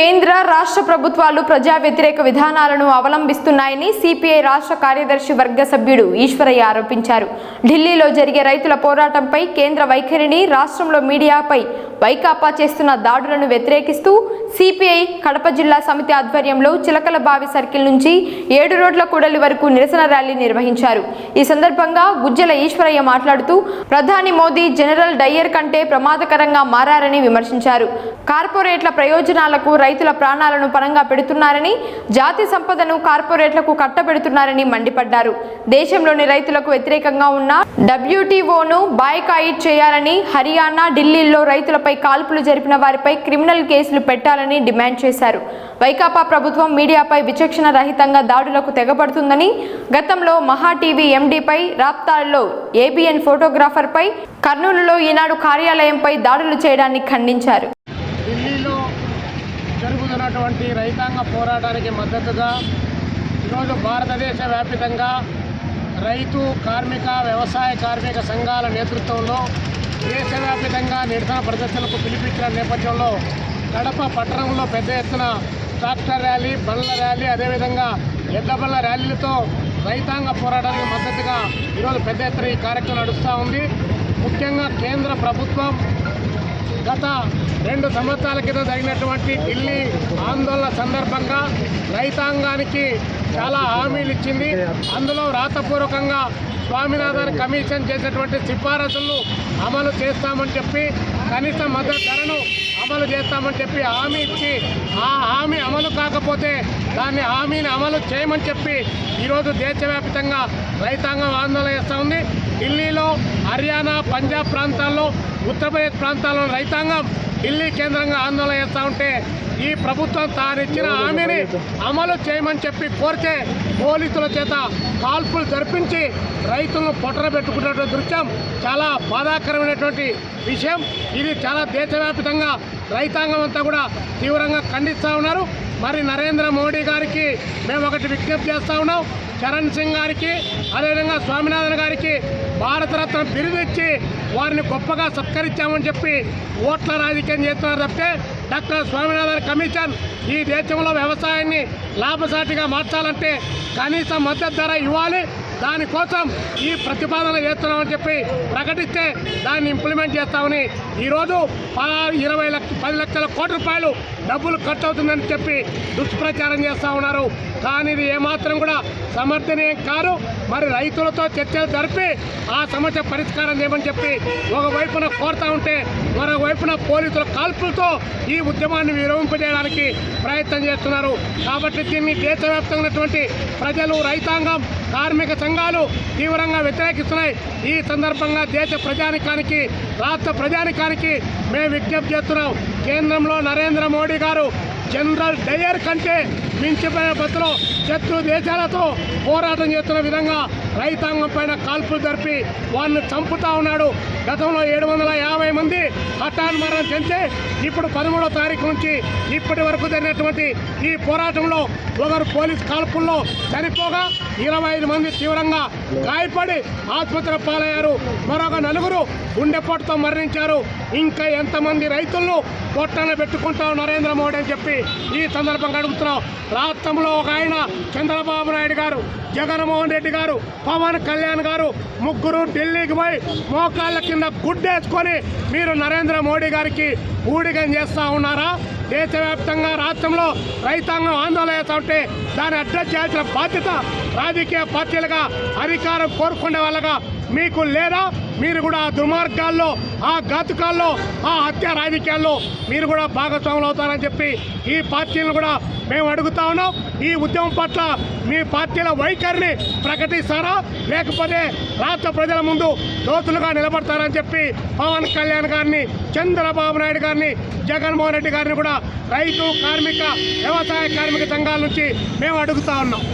కేంద్ర రాష్ట్ర ప్రభుత్వాలు ప్రజా వ్యతిరేక విధానాలను అవలంబిస్తున్నాయని సిపిఐ రాష్ట్ర కార్యదర్శి వర్గ సభ్యుడు ఈశ్వరయ్య ఆరోపించారు. ఢిల్లీలో జరిగే రైతుల పోరాటంపై కేంద్ర వైఖరిని రాష్ట్రంలో మీడియాపై వైకాపా చేస్తున్న దాడులను వ్యతిరేకిస్తూ సిపిఐ కడప జిల్లా సమితి ఆధ్వర్యంలో చిలకల బావి సర్కిల్ నుంచి ఏడు రోడ్ల కూడలి వరకు నిరసన ర్యాలీ నిర్వహించారు. ఈ సందర్భంగా గుజ్జల ఈశ్వరయ్య మాట్లాడుతూ ప్రధాని మోదీ జనరల్ డయ్యర్ కంటే ప్రమాదకరంగా మారారని విమర్శించారు. కార్పొరేట్ల ప్రయోజనాలకు రైతుల ప్రాణాలను పరంగా పెడుతున్నారని జాతి సంపదను కార్పొరేట్లకు కట్టబెడుతున్నారని మండిపడ్డారు. దేశంలోని రైతులకు వ్యతిరేకంగా ఉన్న డబ్ల్యూటీఓను బాయ్కాయిట్ చేయాలని హర్యానా ఢిల్లీలో రైతులపై కాల్పులు జరిపిన వారిపై క్రిమినల్ కేసులు పెట్టాలని డిమాండ్ చేశారు. వైకాపా ప్రభుత్వం మీడియాపై విచక్షణ రహితంగా దాడులకు తెగబడుతుందని గతంలో మహా టీవీ ఎండీపై రాప్తాల్లో ఏబిఎన్ ఫోటోగ్రాఫర్పై కర్నూలులో ఈనాడు కార్యాలయంపై దాడులు చేయడాన్ని ఖండించారు. ఢిల్లీలో జరుగుతున్నటువంటి రైతాంగ పోరాటానికి మద్దతుగా ఈరోజు భారతదేశ వ్యాప్తంగా రైతు కార్మిక వ్యవసాయ కార్మిక సంఘాల నేతృత్వంలో దేశవ్యాప్తంగా నిరసన ప్రదర్శనకు పిలిపించిన నేపథ్యంలో కడప పట్టణంలో పెద్ద ఎత్తున ట్రాక్టర్ ర్యాలీ బండ్ల ర్యాలీ అదేవిధంగా ఎడ్ల ర్యాలీలతో రైతాంగ పోరాటానికి మద్దతుగా ఈరోజు పెద్ద ఎత్తున ఈ కార్యక్రమం నడుస్తూ ఉంది. ముఖ్యంగా కేంద్ర ప్రభుత్వం గత రెండు సంవత్సరాల క్రితం జరిగినటువంటి ఢిల్లీ ఆందోళన సందర్భంగా రైతాంగానికి చాలా హామీలు ఇచ్చింది. అందులో రాతపూర్వకంగా స్వామినాథన్ కమిషన్ చేసినటువంటి సిఫారసులను అమలు చేస్తామని చెప్పి కనీస మద్దతు ధరను అమలు చేస్తామని చెప్పి హామీ ఇచ్చి ఆ హామీ అమలు కాకపోతే దాన్ని హామీని అమలు చేయమని చెప్పి ఈరోజు దేశవ్యాప్తంగా రైతాంగం ఆందోళన చేస్తూ ఉంది. ఢిల్లీలో హర్యానా పంజాబ్ ప్రాంతాల్లో ఉత్తరప్రదేశ్ ప్రాంతాల్లో రైతాంగం ఢిల్లీ కేంద్రంగా ఆందోళన చేస్తూ ఉంటే ఈ ప్రభుత్వం తాను ఇచ్చిన హామీని అమలు చేయమని చెప్పి కోరితే పోలీసుల చేత కాల్పులు జరిపించి రైతులను పొట్టన పెట్టుకున్నటువంటి దృశ్యం చాలా బాధాకరమైనటువంటి విషయం. ఇది చాలా దేశవ్యాప్తంగా రైతాంగం అంతా కూడా తీవ్రంగా ఖండిస్తూ ఉన్నారు. మరి నరేంద్ర మోడీ గారికి మేము ఒకటి విజ్ఞప్తి చేస్తూ ఉన్నాం. చరణ్ సింగ్ గారికి అదేవిధంగా స్వామినాథన్ గారికి భారతరత్న బిరుదు ఇచ్చి వారిని గొప్పగా సత్కరించామని చెప్పి ఓట్ల రాజకీయం చేస్తున్నారు తప్పితే డాక్టర్ స్వామినాథన్ కమిషన్ ఈ దేశంలో వ్యవసాయాన్ని లాభసాటిగా మార్చాలంటే కనీస మద్దతు ధర ఇవ్వాలి. దానికోసం ఈ ప్రతిపాదన చేస్తున్నామని చెప్పి ప్రకటిస్తే దాన్ని ఇంప్లిమెంట్ చేస్తామని ఈరోజు పదహారు ఇరవై లక్ష పది లక్షల కోట్ల రూపాయలు డబ్బులు ఖర్చు అవుతుందని చెప్పి దుష్ప్రచారం చేస్తూ ఉన్నారు. కానీ ఇది ఏమాత్రం కూడా సమర్థనీయం కాదు. మరి రైతులతో చర్చలు జరిపి ఆ సమస్య పరిష్కారం చేయమని చెప్పి ఒకవైపున కోరుతా ఉంటే మరోవైపున పోలీసుల కాల్పులతో ఈ ఉద్యమాన్ని విరమింపజేయడానికి ప్రయత్నం చేస్తున్నారు. కాబట్టి దీన్ని దేశవ్యాప్తంగా ఉన్నటువంటి ప్రజలు రైతాంగం కార్మిక సంఘాలు తీవ్రంగా వ్యతిరేకిస్తున్నాయి. ఈ సందర్భంగా దేశ ప్రజానికానికి రాష్ట్ర ప్రజానికానికి మేము విజ్ఞప్తి చేస్తున్నాం. కేంద్రంలో నరేంద్ర మోడీ గారు జనరల్ డయర్ కంటే మించిపోయిన బతులో శత్రు దేశాలతో పోరాటం చేస్తున్న విధంగా రైతాంగం పైన కాల్పులు జరిపి వారిని చంపుతా ఉన్నాడు. గతంలో ఏడు వందల యాభై మంది హఠాన్ మరణం చెందితే ఇప్పుడు పదమూడో తారీఖు నుంచి ఇప్పటి వరకు జరిగినటువంటి ఈ పోరాటంలో ఒకరు పోలీస్ కాల్పుల్లో చనిపోగా ఇరవై ఐదు మంది తీవ్రంగా గాయపడి ఆసుపత్రి పాలయ్యారు. మరొక నలుగురు గుండెపోటుతో మరణించారు. ఇంకా ఎంతమంది రైతులను పొట్టన పెట్టుకుంటాం నరేంద్ర మోడీ అని చెప్పి ఈ సందర్భంగా అడుగుతున్నాం. రాష్ట్రంలో ఒక ఆయన చంద్రబాబు నాయుడు గారు జగన్మోహన్ రెడ్డి గారు పవన్ కళ్యాణ్ గారు ముగ్గురు ఢిల్లీకి పోయి మోకాళ్ళ కింద గుడ్డేసుకొని మీరు నరేంద్ర మోడీ గారికి ఊడిగం చేస్తూ ఉన్నారా? దేశవ్యాప్తంగా రాష్ట్రంలో రైతాంగం ఆందోళన చేస్తూ ఉంటే దాన్ని అడ్రస్ చేయాల్సిన బాధ్యత రాజకీయ పార్టీలుగా అధికారం కోరుకునే వాళ్ళగా మీకు లేదా మీరు కూడా ఆ దుర్మార్గాల్లో ఆ ఘాతుకాల్లో ఆ హత్య రాజకీయాల్లో మీరు కూడా భాగస్వాములు అవుతారని చెప్పి ఈ పార్టీలను కూడా మేము అడుగుతా ఉన్నాం. ఈ ఉద్యమం పట్ల మీ పార్టీల వైఖరిని ప్రకటిస్తారా? లేకపోతే రాష్ట్ర ప్రజల ముందు దోతులుగా నిలబడతారని చెప్పి పవన్ కళ్యాణ్ గారిని చంద్రబాబు నాయుడు గారిని జగన్మోహన్ రెడ్డి గారిని కూడా రైతు కార్మిక వ్యవసాయ కార్మిక సంఘాల నుంచి మేము అడుగుతా ఉన్నాం.